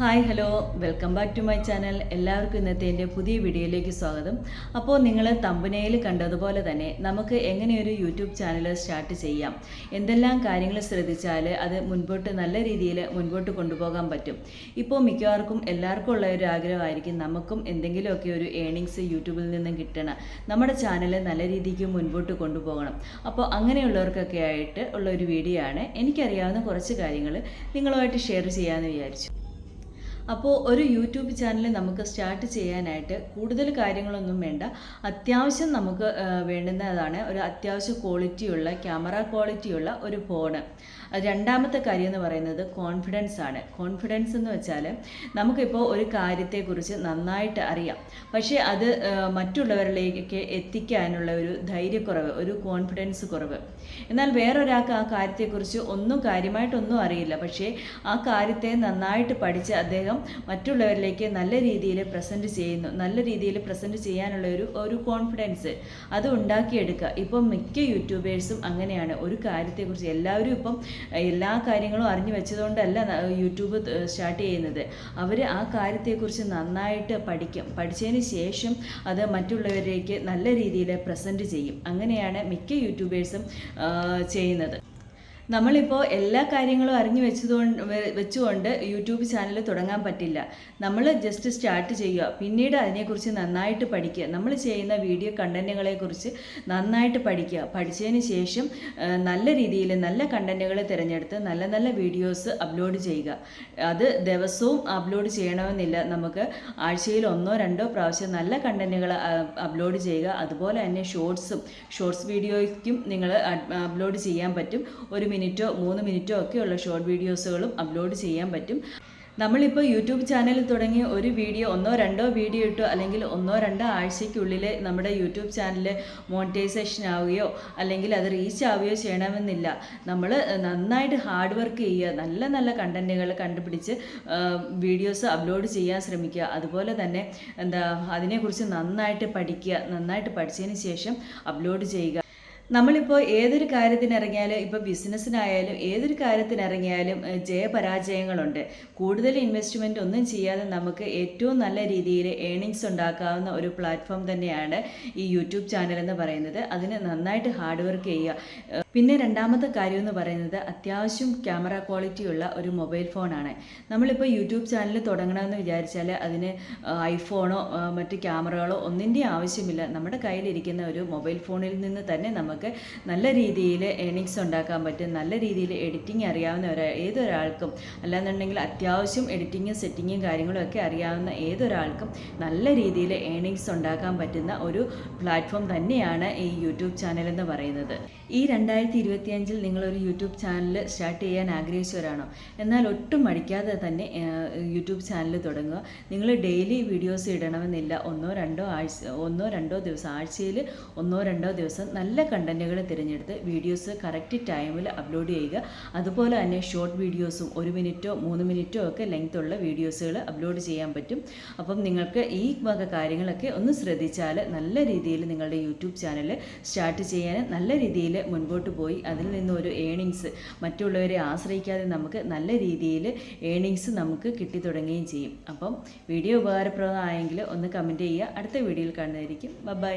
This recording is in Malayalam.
Hi hello. Welcome back to my channel. എല്ലാവർക്കും ഇന്നത്തെ എന്റെ പുതിയ വീഡിയോയിലേക്ക് സ്വാഗതം. അപ്പോൾ നിങ്ങൾ തമ്പനയിൽ കണ്ടതുപോലെ തന്നെ നമുക്ക് എങ്ങനെയൊരു യൂട്യൂബ് ചാനൽ സ്റ്റാർട്ട് ചെയ്യാം? എന്തെല്ലാം കാര്യങ്ങൾ ശ്രദ്ധിച്ചാൽ അത് മുൻപോട്ട് നല്ല രീതിയിൽ മുൻപോട്ട് കൊണ്ടുപോകാൻ പറ്റും? ഇപ്പോൾ മിക്കവാർക്കും എല്ലാവർക്കും ഉള്ള ഒരു ആഗ്രഹമായിരിക്കും നമുക്കും എന്തെങ്കിലുമൊക്കെ ഒരു ഏണിങ്സ് യൂട്യൂബിൽ നിന്നും കിട്ടണം. നമ്മുടെ ചാനൽ നല്ല രീതിക്ക് മുൻപോട്ട് കൊണ്ടുപോകണം. അപ്പോൾ അങ്ങനെയുള്ളവർക്കൊക്കെ ആയിട്ട് ഉള്ള ഒരു വീഡിയോ ആണ് എനിക്കറിയാവുന്ന കുറച്ച് കാര്യങ്ങൾ നിങ്ങളുമായിട്ട് ഷെയർ ചെയ്യാമെന്ന് വിചാരിച്ചു. അപ്പോൾ ഒരു യൂട്യൂബ് ചാനൽ നമുക്ക് സ്റ്റാർട്ട് ചെയ്യാനായിട്ട് കൂടുതൽ കാര്യങ്ങളൊന്നും വേണ്ട. അത്യാവശ്യം നമുക്ക് വേണ്ടുന്നതാണ് ഒരു അത്യാവശ്യം ക്വാളിറ്റിയുള്ള ക്യാമറ ക്വാളിറ്റിയുള്ള ഒരു ഫോണ് രണ്ടാമത്തെ കാര്യം എന്ന് പറയുന്നത് കോൺഫിഡൻസ് ആണ്. കോൺഫിഡൻസ് എന്ന് വെച്ചാൽ നമുക്കിപ്പോൾ ഒരു കാര്യത്തെക്കുറിച്ച് നന്നായിട്ട് അറിയാം. പക്ഷേ അത് മറ്റുള്ളവരിലേക്ക് എത്തിക്കാനുള്ള ഒരു ധൈര്യക്കുറവ് ഒരു കോൺഫിഡൻസ് കുറവ്. എന്നാൽ വേറൊരാൾക്ക് ആ കാര്യത്തെക്കുറിച്ച് ഒന്നും കാര്യമായിട്ടൊന്നും അറിയില്ല. പക്ഷേ ആ കാര്യത്തെ നന്നായിട്ട് പഠിച്ച് അദ്ദേഹം മറ്റുള്ളവരിലേക്ക് നല്ല രീതിയിൽ പ്രസന്റ് ചെയ്യുന്നു. നല്ല രീതിയിൽ പ്രസന്റ് ചെയ്യാനുള്ള ഒരു ഒരു കോൺഫിഡൻസ് അത് ഉണ്ടാക്കിയെടുക്കുക. ഇപ്പം മിക്ക യൂട്യൂബേഴ്സും അങ്ങനെയാണ്. ഒരു കാര്യത്തെക്കുറിച്ച് എല്ലാവരും ഇപ്പം എല്ലാ കാര്യങ്ങളും അറിഞ്ഞു വെച്ചതുകൊണ്ടല്ല യൂട്യൂബ് സ്റ്റാർട്ട് ചെയ്യുന്നത്. അവർ ആ കാര്യത്തെക്കുറിച്ച് നന്നായിട്ട് പഠിക്കും. പഠിച്ചതിന് ശേഷം അത് മറ്റുള്ളവരിലേക്ക് നല്ല രീതിയിൽ പ്രസന്റ് ചെയ്യും. അങ്ങനെയാണ് മിക്ക യൂട്യൂബേഴ്സും ചെയ്യുന്നത്. നമ്മളിപ്പോൾ എല്ലാ കാര്യങ്ങളും അറിഞ്ഞു വെച്ചതുകൊണ്ട് വെച്ചുകൊണ്ട് യൂട്യൂബ് ചാനൽ തുടങ്ങാൻ പറ്റില്ല. നമ്മൾ ജസ്റ്റ് സ്റ്റാർട്ട് ചെയ്യുക. പിന്നീട് അതിനെക്കുറിച്ച് നന്നായിട്ട് പഠിക്കുക. നമ്മൾ ചെയ്യുന്ന വീഡിയോ കണ്ടന്റുകളെക്കുറിച്ച് നന്നായിട്ട് പഠിക്കുക. പഠിച്ചതിന് ശേഷം നല്ല രീതിയിൽ നല്ല കണ്ടന്റുകൾ തിരഞ്ഞെടുത്ത് നല്ല നല്ല വീഡിയോസ് അപ്ലോഡ് ചെയ്യുക. അത് ദിവസവും അപ്ലോഡ് ചെയ്യണമെന്നില്ല. നമുക്ക് ആഴ്ചയിൽ ഒന്നോ രണ്ടോ പ്രാവശ്യം നല്ല കണ്ടന്റുകൾ അപ്ലോഡ് ചെയ്യുക. അതുപോലെ തന്നെ ഷോർട്സും ഷോർട്സ് വീഡിയോയ്ക്കും നിങ്ങൾ അപ്ലോഡ് ചെയ്യാൻ പറ്റും. ഒരു മിനിറ്റോ മൂന്ന് മിനിറ്റോ ഒക്കെയുള്ള ഷോർട്ട് വീഡിയോസുകളും അപ്ലോഡ് ചെയ്യാൻ പറ്റും. നമ്മളിപ്പോൾ യൂട്യൂബ് ചാനൽ തുടങ്ങി ഒരു വീഡിയോ ഒന്നോ രണ്ടോ വീഡിയോ ഇട്ടു അല്ലെങ്കിൽ ഒന്നോ രണ്ടോ ആഴ്ചയ്ക്കുള്ളിൽ നമ്മുടെ യൂട്യൂബ് ചാനൽ മോണിറ്റൈസേഷൻ ആവുകയോ അല്ലെങ്കിൽ അത് റീച്ച് ആവുകയോ ചെയ്യണമെന്നില്ല. നമ്മൾ നന്നായിട്ട് ഹാർഡ് വർക്ക് ചെയ്യുക നല്ല നല്ല കണ്ടന്റുകൾ കണ്ടുപിടിച്ച് വീഡിയോസ് അപ്ലോഡ് ചെയ്യാൻ ശ്രമിക്കുക. അതുപോലെ തന്നെ എന്താ അതിനെക്കുറിച്ച് നന്നായിട്ട് പഠിക്കുക നന്നായിട്ട് പഠിച്ചതിന് ശേഷം അപ്ലോഡ് ചെയ്യുക. നമ്മളിപ്പോൾ ഏതൊരു കാര്യത്തിനിറങ്ങിയാലും ഇപ്പോൾ ബിസിനസ്സിനായാലും ഏതൊരു കാര്യത്തിനിറങ്ങിയാലും ജയപരാജയങ്ങളുണ്ട്. കൂടുതൽ ഇൻവെസ്റ്റ്മെന്റ് ഒന്നും ചെയ്യാതെ നമുക്ക് ഏറ്റവും നല്ല രീതിയിൽ ഏണിങ്സ് ഉണ്ടാക്കാവുന്ന ഒരു പ്ലാറ്റ്ഫോം തന്നെയാണ് ഈ യൂട്യൂബ് ചാനൽ എന്ന് പറയുന്നത്. അതിന് നന്നായിട്ട് ഹാർഡ് വർക്ക് ചെയ്യുക. പിന്നെ രണ്ടാമത്തെ കാര്യം എന്ന് പറയുന്നത് അത്യാവശ്യം ക്യാമറ ക്വാളിറ്റി ഉള്ള ഒരു മൊബൈൽ ഫോണാണ്. നമ്മളിപ്പോൾ യൂട്യൂബ് ചാനൽ തുടങ്ങണമെന്ന് വിചാരിച്ചാൽ അതിന് ഐഫോണോ മറ്റ് ക്യാമറകളോ ഒന്നിന്റെയും ആവശ്യമില്ല. നമ്മുടെ കയ്യിലിരിക്കുന്ന ഒരു മൊബൈൽ ഫോണിൽ നിന്ന് തന്നെ നമുക്ക് നല്ല രീതിയിൽ ഏണിങ്സ് ഉണ്ടാക്കാൻ പറ്റും. നല്ല രീതിയിൽ എഡിറ്റിംഗ് അറിയാവുന്ന ഒരാ ഏതൊരാൾക്കും അല്ലാന്നുണ്ടെങ്കിൽ അത്യാവശ്യം എഡിറ്റിങ്ങും സെറ്റിങ്ങും കാര്യങ്ങളും ഒക്കെ അറിയാവുന്ന ഏതൊരാൾക്കും നല്ല രീതിയിൽ ഏണിങ്സ് ഉണ്ടാക്കാൻ പറ്റുന്ന ഒരു പ്ലാറ്റ്ഫോം തന്നെയാണ് ഈ യൂട്യൂബ് ചാനൽ എന്ന് പറയുന്നത്. ഈ രണ്ടായിരത്തി ഇരുപത്തിയഞ്ചിൽ നിങ്ങളൊരു യൂട്യൂബ് ചാനൽ സ്റ്റാർട്ട് ചെയ്യാൻ ആഗ്രഹിച്ചവരാണോ? എന്നാൽ ഒട്ടും മടിക്കാതെ തന്നെ യൂട്യൂബ് ചാനൽ തുടങ്ങുക. നിങ്ങൾ ഡെയിലി വീഡിയോസ് ഇടണമെന്നില്ല. ഒന്നോ രണ്ടോ ആഴ്ച ഒന്നോ രണ്ടോ ദിവസം ആഴ്ചയിൽ ഒന്നോ രണ്ടോ ദിവസം നല്ല കണ്ടന്റുകൾ തിരഞ്ഞെടുത്ത് വീഡിയോസ് കറക്റ്റ് ടൈമിൽ അപ്ലോഡ് ചെയ്യുക. അതുപോലെ തന്നെ ഷോർട്ട് വീഡിയോസും ഒരു മിനിറ്റോ മൂന്ന് മിനിറ്റോ ഒക്കെ ലെങ്ത് ഉള്ള വീഡിയോസുകൾ അപ്ലോഡ് ചെയ്യാൻ പറ്റും. അപ്പം നിങ്ങൾക്ക് ഈ വക കാര്യങ്ങളൊക്കെ ഒന്ന് ശ്രദ്ധിച്ചാൽ നല്ല രീതിയിൽ നിങ്ങളുടെ യൂട്യൂബ് ചാനൽ സ്റ്റാർട്ട് ചെയ്യാൻ നല്ല രീതിയിൽ മുൻപോട്ട് പോയി. അതിൽ നിന്ന് ഒരു ഏണിങ്സ് മറ്റുള്ളവരെ ആശ്രയിക്കാതെ നമുക്ക് നല്ല രീതിയിൽ ഏണിങ്സ് നമുക്ക് കിട്ടി തുടങ്ങുകയും ചെയ്യും. അപ്പം വീഡിയോ ഉപകാരപ്രദമായെങ്കിൽ ഒന്ന് കമന്റ് ചെയ്യുക. അടുത്ത വീഡിയോയിൽ കാണുന്നതായിരിക്കും. ബൈ